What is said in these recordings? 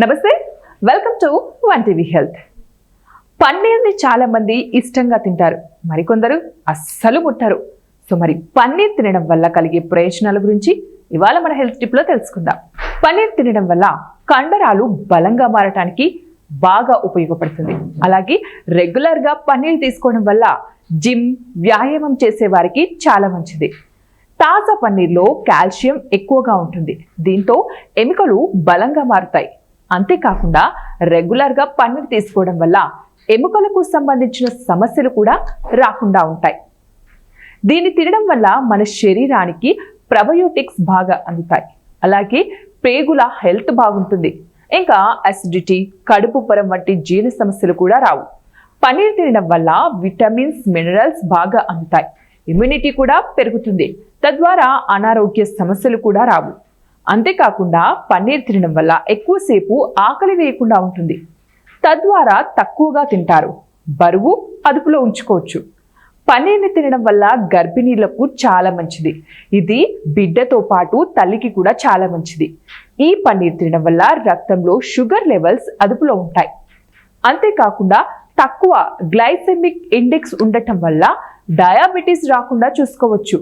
నమస్తే welcome to one TV health పన్నీర్ని చాలామంది ఇష్టంగా తింటారు మరికొందరు అస్సలు ముట్టరు. సో మరి పన్నీర్ తినడం వల్ల కలిగే ప్రయోజనాల గురించి ఇవాళ మన హెల్త్ టిప్లో తెలుసుకుందాం. పన్నీర్ తినడం వల్ల కండరాలు బలంగా మారటానికి బాగా ఉపయోగపడుతుంది. అలాగే రెగ్యులర్గా పన్నీర్ తీసుకోవడం వల్ల జిమ్ వ్యాయామం చేసే వారికి చాలా మంచిది. తాజా పన్నీర్లో కాల్షియం ఎక్కువగా ఉంటుంది. దీంతో ఎముకలు బలంగా మారుతాయి. అంతేకాకుండా రెగ్యులర్గా పన్నీర్ తీసుకోవడం వల్ల ఎముకలకు సంబంధించిన సమస్యలు కూడా రాకుండా ఉంటాయి. దీన్ని తినడం వల్ల మన శరీరానికి ప్రబయోటిక్స్ బాగా అందుతాయి. అలాగే పేగుల హెల్త్ బాగుంటుంది. ఇంకా అసిడిటీ కడుపు పొరం వంటి జీర్ణ సమస్యలు కూడా రావు. పన్నీర్ తినడం వల్ల విటమిన్స్ మినరల్స్ బాగా అందుతాయి. ఇమ్యూనిటీ కూడా పెరుగుతుంది. తద్వారా అనారోగ్య సమస్యలు కూడా రావు. అంతేకాకుండా పన్నీర్ తినడం వల్ల ఎక్కువసేపు ఆకలి వేయకుండా ఉంటుంది. తద్వారా తక్కువగా తింటారు. బరువు అదుపులో ఉంచుకోవచ్చు. పన్నీర్ని తినడం వల్ల గర్భిణీలకు చాలా మంచిది. ఇది బిడ్డతో పాటు తల్లికి కూడా చాలా మంచిది. ఈ పన్నీర్ తినడం వల్ల రక్తంలో షుగర్ లెవెల్స్ అదుపులో ఉంటాయి. అంతేకాకుండా తక్కువ గ్లైసెమిక్ ఇండెక్స్ ఉండటం వల్ల డయాబెటీస్ రాకుండా చూసుకోవచ్చు.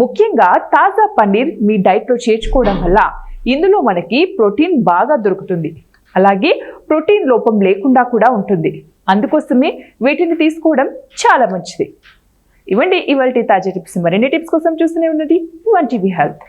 ముఖ్యంగా తాజా పన్నీర్ మీ డైట్లో చేర్చుకోవడం వల్ల ఇందులో మనకి ప్రోటీన్ బాగా దొరుకుతుంది. అలాగే ప్రోటీన్ లోపం లేకుండా కూడా ఉంటుంది. అందుకోసమే వీటిని తీసుకోవడం చాలా మంచిది. ఇవ్వండి ఇవాళ తాజా టిప్స్. మరిన్ని టిప్స్ కోసం చూస్తూనే ఉన్నది వన్ టీవీ హెల్త్.